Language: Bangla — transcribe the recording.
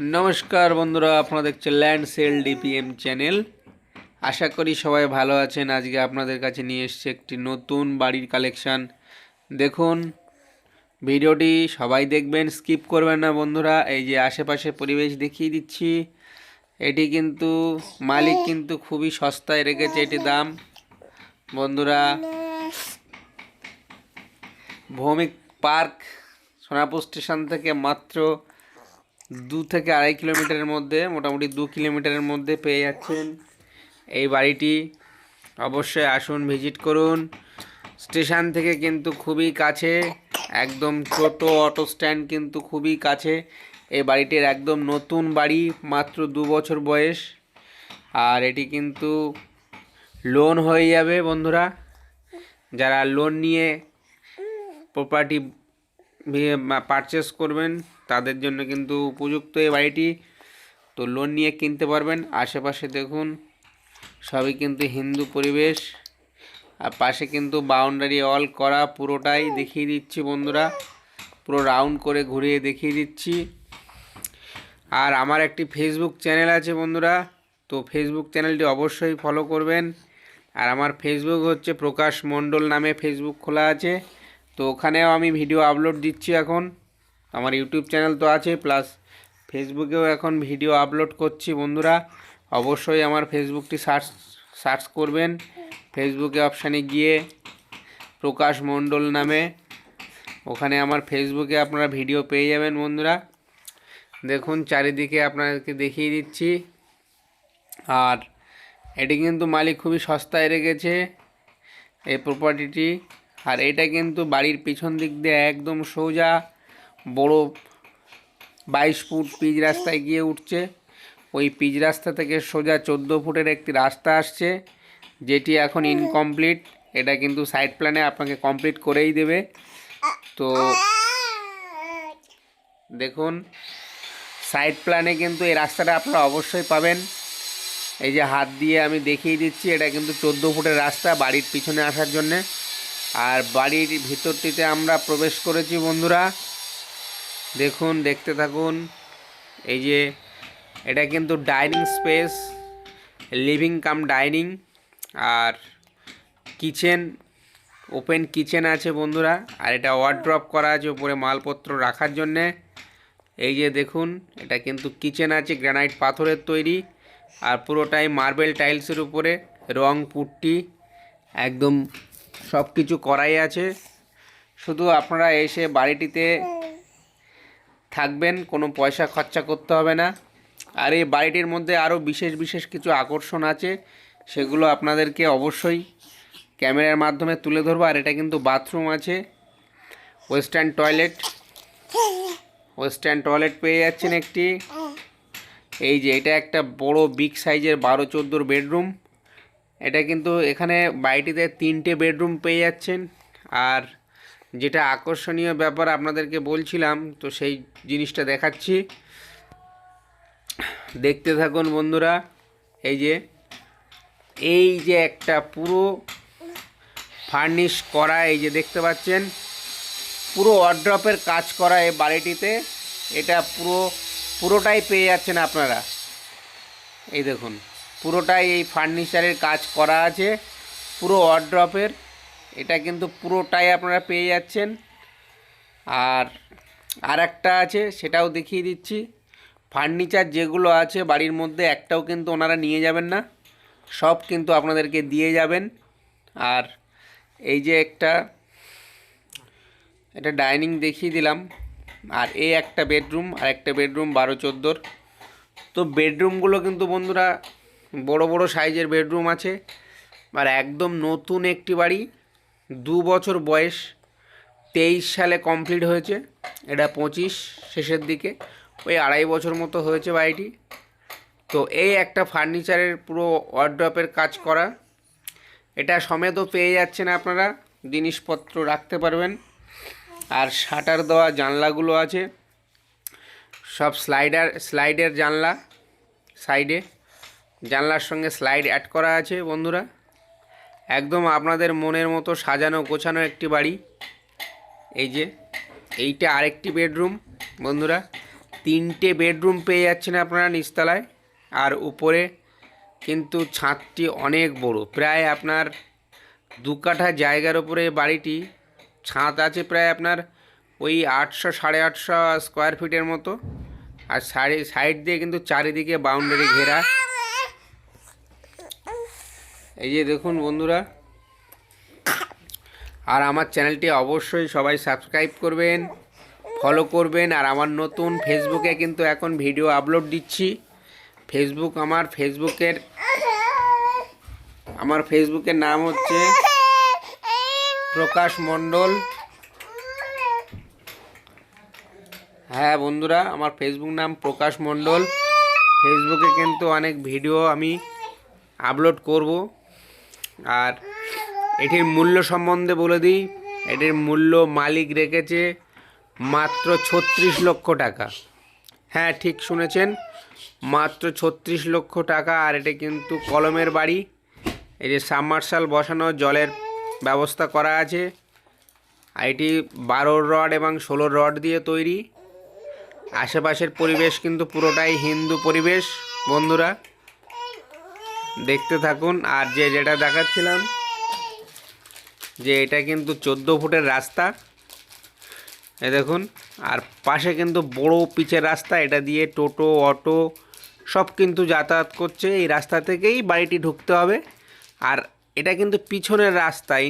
নমস্কার বন্ধুরা, আপনারা দেখছেন ল্যান্ড সেল ডিপিএম চ্যানেল আশা করি সবাই ভালো আছেন। আজকে আপনাদের কাছে নিয়ে এসছে একটি নতুন বাড়ির কালেকশান দেখুন, ভিডিওটি সবাই দেখবেন স্কিপ করবেন না বন্ধুরা। এই যে আশেপাশে পরিবেশ দেখিয়ে দিচ্ছি। এটি কিন্তু, মালিক কিন্তু খুবই সস্তায় রেখেছে এটি দাম। বন্ধুরা, ভৌমিক পার্ক, সোনাপুর স্টেশন থেকে মাত্র দু থেকে আড়াই কিলোমিটারের মধ্যে, মোটামুটি দু কিলোমিটারের মধ্যে পেয়ে যাচ্ছেন এই বাড়িটি। অবশ্যই আসুন, ভিজিট করুন। স্টেশন থেকে কিন্তু খুবই কাছে, একদম টোটো অটো স্ট্যান্ড কিন্তু খুবই কাছে। এই বাড়িটির একদম নতুন বাড়ি, মাত্র দু বছর বয়স। আর এটি কিন্তু লোন হয়ে যাবে বন্ধুরা। যারা লোন নিয়ে প্রপার্টি পারচেস করবেন তাদের জন্য কিন্তু উপযুক্ত এই বাড়িটি। তো লোন নিয়ে কিনতে পারবেন। আশেপাশে দেখুন, সবই কিন্তু হিন্দু পরিবেশ। আর পাশে কিন্তু বাউন্ডারি অল করা পুরোটাই দেখিয়ে দিচ্ছি বন্ধুরা। পুরো রাউন্ড করে ঘুরিয়ে দেখিয়ে দিচ্ছি। আর আমার একটি ফেসবুক চ্যানেল আছে বন্ধুরা। তো ফেসবুক চ্যানেলটি অবশ্যই ফলো করবেন। আর আমার ফেসবুক হচ্ছে প্রকাশ মণ্ডল নামে ফেসবুক খোলা আছে। তো ওখানেও আমি ভিডিও আপলোড দিচ্ছি এখন। আমার ইউটিউব চ্যানেল তো আছে, প্লাস ফেসবুকেও এখন ভিডিও আপলোড করছি বন্ধুরা। অবশ্যই আমার ফেসবুকটি সার্চ সার্চ করবেন। ফেসবুকে অপশানে গিয়ে প্রকাশ মণ্ডল নামে, ওখানে আমার ফেসবুকে আপনারা ভিডিও পেয়ে যাবেন বন্ধুরা। দেখুন, চারিদিকে আপনাদেরকে দেখিয়ে দিচ্ছি। আর এটি কিন্তু মালিক খুবই সস্তায় রেখেছে, এই প্রপার্টিটি আর এটা কিন্তু বাড়ির পিছন দিক দিয়ে একদম সোজা। বড় বাইশ ফুট পিচ রাস্তায় গিয়ে উঠছে। ওই পিচ রাস্তা থেকে সোজা চোদ্দ ফুটের একটি রাস্তা আসছে, যেটি এখন ইনকমপ্লিট এটা কিন্তু সাইড প্ল্যানে আপনাকে কমপ্লিট করেই দেবে। তো দেখুন সাইড প্ল্যানে কিন্তু এই রাস্তাটা আপনারা অবশ্যই পাবেন। এই যে হাত দিয়ে আমি দেখিয়ে দিচ্ছি, এটা কিন্তু চোদ্দ ফুটের রাস্তা বাড়ির পিছনে আসার জন্যে। আর বাড়ির ভিতরটিতে আমরা প্রবেশ করেছি বন্ধুরা। দেখুন, দেখতে থাকুন। এই যে, এটা কিন্তু dining space, living cum dining, আর কিচেন, ওপেন কিচেন আছে বন্ধুরা, আর এটা ওয়ার্ড্রপ করা আছে উপরে মালপত্র রাখার জন্যে। এই যে দেখুন, এটা কিন্তু কিচেন আছে, গ্রানাইট পাথরের তৈরি, আর পুরোটাই মার্বেল টাইলসের উপরে, রং, পুট্টি, একদম সব কিছু করাই আছে। শুধু আপনারা এসে বাড়িটিতে থাকবেন, কোনো পয়সা খরচা করতে হবে না। আর এই বাড়িটির মধ্যে আরও বিশেষ বিশেষ কিছু আকর্ষণ আছে, সেগুলো আপনাদেরকে অবশ্যই ক্যামেরার মাধ্যমে তুলে ধরবো। আর এটা কিন্তু বাথরুম আছে, ওয়েস্টার্ন টয়লেট। ওয়েস্টার্ন টয়লেট পেয়ে যাচ্ছেন একটি। এই যে, এটা একটা বড় বিগ সাইজের বারো চোদ্দোর বেডরুম। এটা কিন্তু এখানে বাড়িটিতে তিনটে বেডরুম পেয়ে যাচ্ছেন। আর যেটা আকর্ষণীয় ব্যাপার আপনাদেরকে বলছিলাম, তো সেই জিনিসটা দেখাচ্ছি। দেখতে থাকুন বন্ধুরা, এই যে এই যে একটা পুরো ফার্নিশ করা, এই যে দেখতে পাচ্ছেন, পুরো ওয়ার্ড্রপের কাজ করা এই বাড়িটিতে। এটা পুরো, পুরোটাই পেয়ে যাচ্ছেন আপনারা। এই দেখুন, পুরোটাই এই ফার্নিচারের কাজ করা আছে, পুরো ওয়ার্ড্রপের। এটা কিন্তু পুরোটাই আপনারা পেয়ে যাচ্ছেন। আর আর একটা আছে, সেটাও দেখিয়ে দিচ্ছি। ফার্নিচার যেগুলো আছে বাড়ির মধ্যে, একটাও কিন্তু ওনারা নিয়ে যাবেন না। সব কিন্তু আপনাদেরকে দিয়ে যাবেন। আর এই যে একটা, এটা ডাইনিং দেখিয়ে দিলাম। আর এই একটা বেডরুম, আর একটা বেডরুম বারো চোদ্দোর। তো বেডরুমগুলো কিন্তু বন্ধুরা, বড় বড় সাইজের বেডরুম আছে। আর একদম নতুন একটি বাড়ি। দু বছর বয়স, তেইশ সালে কমপ্লিট হয়েছে, এটা পঁচিশ শেষের দিকে, ওই আড়াই বছর মতো হয়েছে বাড়িটি। তো এই একটা ফার্নিচারের পুরো ওয়ার্ড্রপের কাজ করা। এটা সমেতও পেয়ে যাচ্ছেন আপনারা, জিনিসপত্র রাখতে পারবেন। আর শাটার দেওয়া জানলাগুলো আছে, সব স্লাইডার স্লাইডের জানলা সাইডে জানলার সঙ্গে স্লাইড অ্যাড করা আছে বন্ধুরা। একদম আপনাদের মনের মতো সাজানো গোছানো একটি বাড়ি। এই যে, এইটা আরেকটি বেডরুম, বন্ধুরা। তিনটে বেডরুম পেয়ে যাচ্ছেন আপনারা নিচতলায়। আর উপরে কিন্তু ছাদটি অনেক বড়। প্রায় আপনার দু কাঠা জায়গার উপরে বাড়িটি। ছাদ আছে প্রায় আপনার ওই আটশো, সাড়ে আটশো স্কোয়ার ফিটের মতো। আর সাইড সাইড দিয়ে কিন্তু চারিদিকে বাউন্ডারি ঘেরা। এই যে দেখুন বন্ধুরা, আর আমার চ্যানেলটি অবশ্যই সবাই সাবস্ক্রাইব করবেন, ফলো করবেন, আর আমার নতুন ফেসবুকে কিন্তু এখন ভিডিও আপলোড দিচ্ছি। ফেসবুক আমার ফেসবুকের আমার ফেসবুকের নাম হচ্ছে প্রকাশ মণ্ডল। হ্যাঁ বন্ধুরা, আমার ফেসবুক নাম প্রকাশ মণ্ডল। ফেসবুকে কিন্তু অনেক ভিডিও আমি আপলোড করব। আর এটির মূল্য সম্বন্ধে বলে দিই। এটির মূল্য মালিক রেখেছে মাত্র ছত্রিশ লক্ষ টাকা। হ্যাঁ ঠিক শুনেছেন। মাত্র ছত্রিশ লক্ষ টাকা আর এটা কিন্তু কলমের বাড়ি। এই যে সাবমার্শাল বসানো, জলের ব্যবস্থা করা আছে। আর এটি বারো রড এবং ষোলো রড দিয়ে তৈরি। আশেপাশের পরিবেশ কিন্তু পুরোটাই হিন্দু পরিবেশ, বন্ধুরা। দেখতে থাকুন। আর যে যেটা দেখাচ্ছিলাম, যে এটা কিন্তু চোদ্দ ফুটের রাস্তা। এ দেখুন, আর পাশে কিন্তু বড় পিচের রাস্তা। এটা দিয়ে টোটো, অটো সব কিন্তু যাতায়াত করছে। এই রাস্তা থেকেই বাড়িটি ঢুকতে হবে। আর এটা কিন্তু পিছনের রাস্তায়